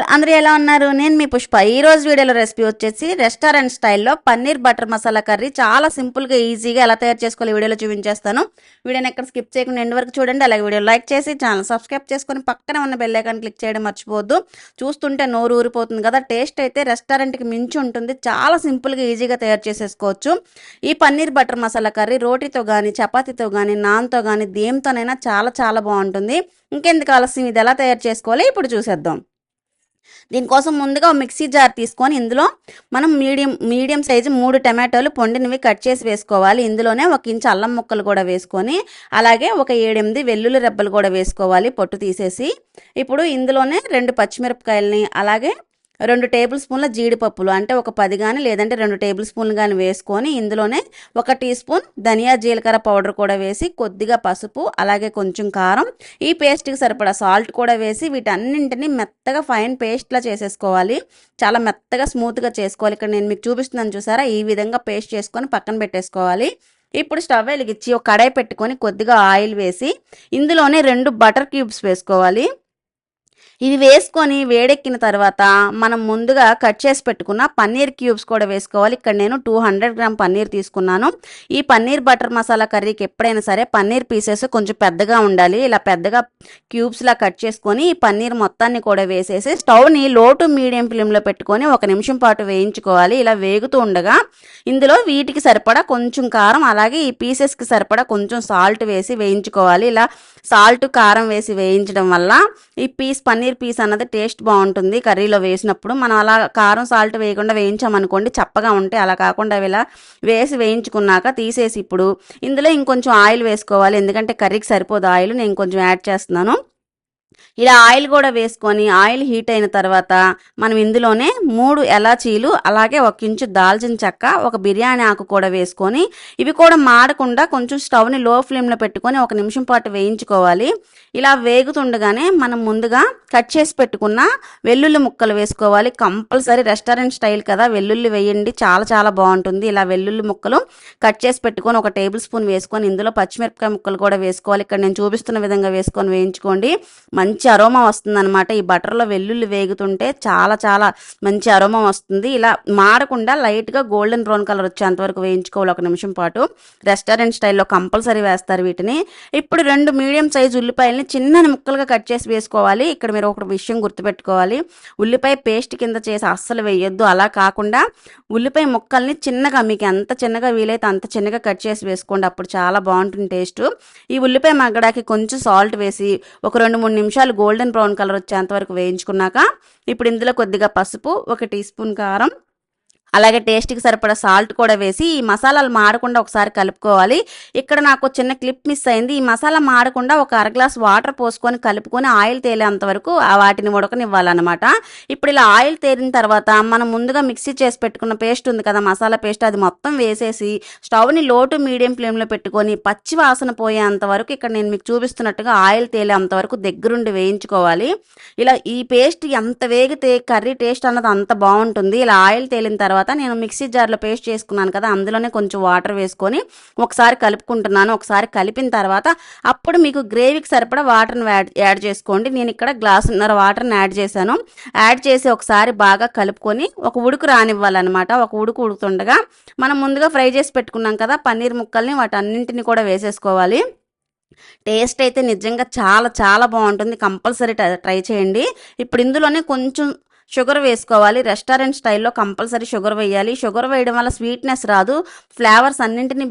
All అందరూ ఎలా ఉన్నారు? నేను మీ పుష్ప. ఈ రోజు వీడియోలో రెసిపీ వచ్చేసి రెస్టారెంట్ స్టైల్లో పన్నీర్ బటర్ మసాలా కర్రీ. చాలా సింపుల్గా ఈజీగా ఎలా తయారు చేసుకోవాలి వీడియోలో చూపించేస్తాను. వీడియోని ఎక్కడ స్కిప్ చేయకుండా ఎండ్ వరకు చూడండి. అలాగే వీడియో లైక్ చేసి ఛానల్ సబ్స్క్రైబ్ చేసుకొని పక్కన ఉన్న బెల్లైకాన్ క్లిక్ చేయడం మర్చిపోవద్దు. చూస్తుంటే నోరు ఊరిపోతుంది కదా. టేస్ట్ అయితే రెస్టారెంట్కి మించి ఉంటుంది. చాలా సింపుల్గా ఈజీగా తయారు చేసేసుకోవచ్చు. ఈ పన్నీర్ బటర్ మసాలా కర్రీ రోటీతో కానీ చపాతీతో కానీ నాన్తో కానీ దేంతోనైనా చాలా చాలా బాగుంటుంది. ఇంకెందుకు ఆలస్యం? ఇది ఎలా తయారు చేసుకోవాలి? ఇప్పుడు చూసేద్దాం. దీనికోసం ముందుగా మిక్సీ జార్ తీసుకొని ఇందులో మనం మీడియం మీడియం సైజు మూడు టమాటోలు పొండినవి కట్ చేసి వేసుకోవాలి. ఇందులోనే ఒక ఇంచు అల్లం ముక్కలు కూడా వేసుకొని అలాగే ఒక ఏడెనిమిది వెల్లుల్లి రెబ్బలు కూడా వేసుకోవాలి. పొట్టు తీసేసి ఇప్పుడు ఇందులోనే రెండు పచ్చిమిరపకాయలని అలాగే రెండు టేబుల్ స్పూన్ల జీడిపప్పులు అంటే ఒక పది కానీ లేదంటే రెండు టేబుల్ స్పూన్లు కానీ వేసుకొని ఇందులోనే ఒక టీ స్పూన్ ధనియా జీలకర్ర పౌడర్ కూడా వేసి కొద్దిగా పసుపు అలాగే కొంచెం కారం ఈ పేస్ట్కి సరిపడా సాల్ట్ కూడా వేసి వీటన్నింటినీ మెత్తగా ఫైన్ పేస్ట్లా చేసేసుకోవాలి. చాలా మెత్తగా స్మూత్గా చేసుకోవాలి. ఇక్కడ నేను మీకు చూపిస్తున్నాను చూసారా? ఈ విధంగా పేస్ట్ చేసుకొని పక్కన పెట్టేసుకోవాలి. ఇప్పుడు స్టవ్ వెలిగించి ఒక కడాయి పెట్టుకొని కొద్దిగా ఆయిల్ వేసి ఇందులోనే రెండు బటర్ క్యూబ్స్ వేసుకోవాలి. ఇది వేసుకొని వేడెక్కిన తర్వాత మనం ముందుగా కట్ చేసి పెట్టుకున్న పన్నీర్ క్యూబ్స్ కూడా వేసుకోవాలి. ఇక్కడ నేను టూ హండ్రెడ్ గ్రామ్ పన్నీర్ తీసుకున్నాను. ఈ పన్నీర్ బటర్ మసాలా కర్రీకి ఎప్పుడైనా సరే పన్నీర్ పీసెస్ కొంచెం పెద్దగా ఉండాలి. ఇలా పెద్దగా క్యూబ్స్లా కట్ చేసుకొని ఈ పన్నీర్ మొత్తాన్ని కూడా వేసేసి స్టవ్ని లో టు మీడియం ఫ్లేమ్లో పెట్టుకొని ఒక నిమిషం పాటు వేయించుకోవాలి. ఇలా వేగుతూ ఉండగా ఇందులో వీటికి సరిపడా కొంచెం కారం అలాగే ఈ పీసెస్కి సరిపడా కొంచెం సాల్ట్ వేసి వేయించుకోవాలి. ఇలా సాల్ట్ కారం వేసి వేయించడం వల్ల ఈ పీస్ పన్నీర్ పీస్ అన్నది టేస్ట్ బాగుంటుంది. కర్రీలో వేసినప్పుడు మనం అలా కారం సాల్ట్ వేయకుండా వేయించామనుకోండి చప్పగా ఉంటే అలా కాకుండా ఇలా వేసి వేయించుకున్నాక తీసేసి ఇప్పుడు ఇందులో ఇంకొంచెం ఆయిల్ వేసుకోవాలి. ఎందుకంటే కర్రీకి సరిపోదు ఆయిల్ నేను కొంచెం యాడ్ చేస్తున్నాను. ఇలా ఆయిల్ కూడా వేసుకొని ఆయిల్ హీట్ అయిన తర్వాత మనం ఇందులోనే మూడు ఎలాచీలు అలాగే ఒక ఇంచు దాల్చిన చెక్క ఒక బిర్యానీ ఆకు కూడా వేసుకొని ఇవి కూడా మాడకుండా కొంచెం స్టవ్ని లో ఫ్లేమ్లో పెట్టుకొని ఒక నిమిషం పాటు వేయించుకోవాలి. ఇలా వేగుతుండగానే మనం ముందుగా కట్ చేసి పెట్టుకున్న వెల్లుల్లి ముక్కలు వేసుకోవాలి. కంపల్సరీ రెస్టారెంట్ స్టైల్ కదా. వెల్లుల్లి వేయండి చాలా చాలా బాగుంటుంది. ఇలా వెల్లుల్లి ముక్కలు కట్ చేసి పెట్టుకొని ఒక టేబుల్ స్పూన్ వేసుకొని ఇందులో పచ్చిమిరపకాయ ముక్కలు కూడా వేసుకోవాలి. ఇక్కడ నేను చూపిస్తున్న విధంగా వేసుకొని వేయించుకోండి. మంచి మంచి అరోమా వస్తుందన్నమాట. ఈ బటర్లో వెల్లుల్లి వేగుతుంటే చాలా చాలా మంచి అరోమా వస్తుంది. ఇలా మాడకుండా లైట్గా గోల్డెన్ బ్రౌన్ కలర్ వచ్చేంత వరకు వేయించుకోవాలి ఒక నిమిషం పాటు. రెస్టారెంట్ స్టైల్లో కంపల్సరీ వేస్తారు వీటిని. ఇప్పుడు రెండు మీడియం సైజు ఉల్లిపాయలని చిన్న ముక్కలుగా కట్ చేసి వేసుకోవాలి. ఇక్కడ మీరు ఒక విషయం గుర్తుపెట్టుకోవాలి. ఉల్లిపాయ పేస్ట్ కింద చేసి అస్సలు వేయొద్దు. అలా కాకుండా ఉల్లిపాయ ముక్కల్ని చిన్నగా మీకు ఎంత చిన్నగా వీలైతే అంత చిన్నగా కట్ చేసి వేసుకోండి. అప్పుడు చాలా బాగుంటుంది టేస్ట్. ఈ ఉల్లిపాయ మగ్గడానికి కొంచెం సాల్ట్ వేసి ఒక రెండు మూడు నిమిషాలు గోల్డెన్ బ్రౌన్ కలర్ వచ్చేంత వరకు వేయించుకున్నాక ఇప్పుడు ఇందులో కొద్దిగా పసుపు ఒక టీ స్పూన్ కారం అలాగే టేస్ట్కి సరిపడా సాల్ట్ కూడా వేసి ఈ మసాలాలు మాడకుండా ఒకసారి కలుపుకోవాలి. ఇక్కడ నాకు చిన్న క్లిప్ మిస్ అయింది. ఈ మసాలా మాడకుండా ఒక అర గ్లాస్ వాటర్ పోసుకొని కలుపుకొని ఆయిల్ తేలేంత వరకు వాటిని ఉడకనివ్వాలన్నమాట. ఇప్పుడు ఇలా ఆయిల్ తేలిన తర్వాత మనం ముందుగా మిక్సీ చేసి పెట్టుకున్న పేస్ట్ ఉంది కదా మసాలా పేస్ట్ అది మొత్తం వేసేసి స్టవ్ని లో టు మీడియం ఫ్లేమ్లో పెట్టుకొని పచ్చి వాసన పోయేంత వరకు ఇక్కడ నేను మీకు చూపిస్తున్నట్టుగా ఆయిల్ తేలేంత వరకు దగ్గరుండి వేయించుకోవాలి. ఇలా ఈ పేస్ట్ ఎంత వేగితే కర్రీ టేస్ట్ అన్నది అంత బాగుంటుంది. ఇలా ఆయిల్ తేలిన తర్వాత తర్వాత నేను మిక్సీ జార్లో పేస్ట్ చేసుకున్నాను కదా అందులోనే కొంచెం వాటర్ వేసుకొని ఒకసారి కలుపుకుంటున్నాను. ఒకసారి కలిపిన తర్వాత అప్పుడు మీకు గ్రేవీకి సరిపడా వాటర్ని యాడ్ యాడ్ చేసుకోండి. నేను ఇక్కడ గ్లాసున్నర వాటర్ని యాడ్ చేశాను. యాడ్ చేసి ఒకసారి బాగా కలుపుకొని ఒక ఉడుకు రానివ్వాలన్నమాట. ఒక ఉడుకు ఉడుకుతుండగా మనం ముందుగా ఫ్రై చేసి పెట్టుకున్నాం కదా పన్నీర్ ముక్కల్ని వాటన్నింటిని కూడా వేసేసుకోవాలి. టేస్ట్ అయితే నిజంగా చాలా చాలా బాగుంటుంది. కంపల్సరీ ట్రై చేయండి. ఇప్పుడు ఇందులోనే కొంచెం షుగర్ వేసుకోవాలి. రెస్టారెంట్ స్టైల్లో కంపల్సరీ షుగర్ వేయాలి. షుగర్ వేయడం వల్ల స్వీట్నెస్ రాదు. ఫ్లేవర్స్ అన్నింటినీ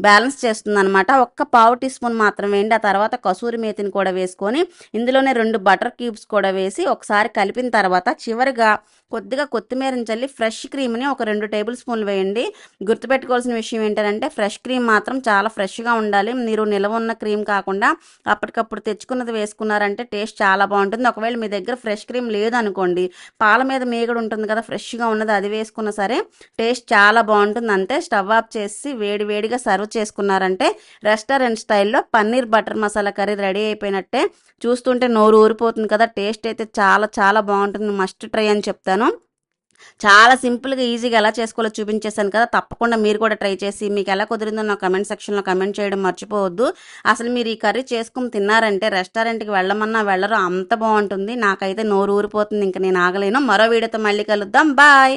బ్యాలెన్స్ చేస్తుంది అనమాట ఒక్క పావు టీ స్పూన్ మాత్రం వేయండి ఆ తర్వాత కసూరి మేతిని కూడా వేసుకొని ఇందులోనే రెండు బటర్ క్యూబ్స్ కూడా వేసి ఒకసారి కలిపిన తర్వాత చివరిగా కొద్దిగా కొత్తిమీరని చల్లి ఫ్రెష్ క్రీమ్ని ఒక రెండు టేబుల్ స్పూన్లు వేయండి. గుర్తుపెట్టుకోవాల్సిన విషయం ఏంటంటే ఫ్రెష్ క్రీమ్ మాత్రం చాలా ఫ్రెష్గా ఉండాలి. మీరు నిల్వ ఉన్న క్రీమ్ కాకుండా అప్పటికప్పుడు తెచ్చుకున్నది వేసుకున్నారంటే టేస్ట్ చాలా బాగుంటుంది. ఒకవేళ మీ దగ్గర ఫ్రెష్ క్రీమ్ లేదనుకోండి పాల మీద మేగడు ఉంటుంది కదా ఫ్రెష్గా ఉన్నది అది వేసుకున్నా సరే టేస్ట్ చాలా బాగుంటుంది. అంతే స్టవ్ ఆఫ్ చేసి వేడి వేడిగా సర్వ్ చేసుకున్నారంటే రెస్టారెంట్ స్టైల్లో paneer butter masala curry ready అయిపోయినట్టే చూస్తుంటే నోరు ఊరిపోతుంది కదా. టేస్ట్ అయితే చాలా చాలా బాగుంటుంది. మస్ట్ ట్రై అని చెప్తాను. చాలా సింపుల్గా ఈజీగా ఎలా చేసుకోవాలో చూపించేశాను కదా. తప్పకుండా మీరు కూడా ట్రై చేసి మీకు ఎలా కుదిరిందో నా కమెంట్ సెక్షన్లో కమెంట్ చేయడం మర్చిపోవద్దు. అసలు మీరు ఈ కర్రీ చేసుకుని తిన్నారంటే రెస్టారెంట్కి వెళ్ళమన్నా వెళ్ళరు. అంత బాగుంటుంది. నాకైతే నోరు ఊరిపోతుంది. ఇంకా నేను ఆగలేను. మరో వీడియోతో మళ్ళీ కలుద్దాం. బాయ్!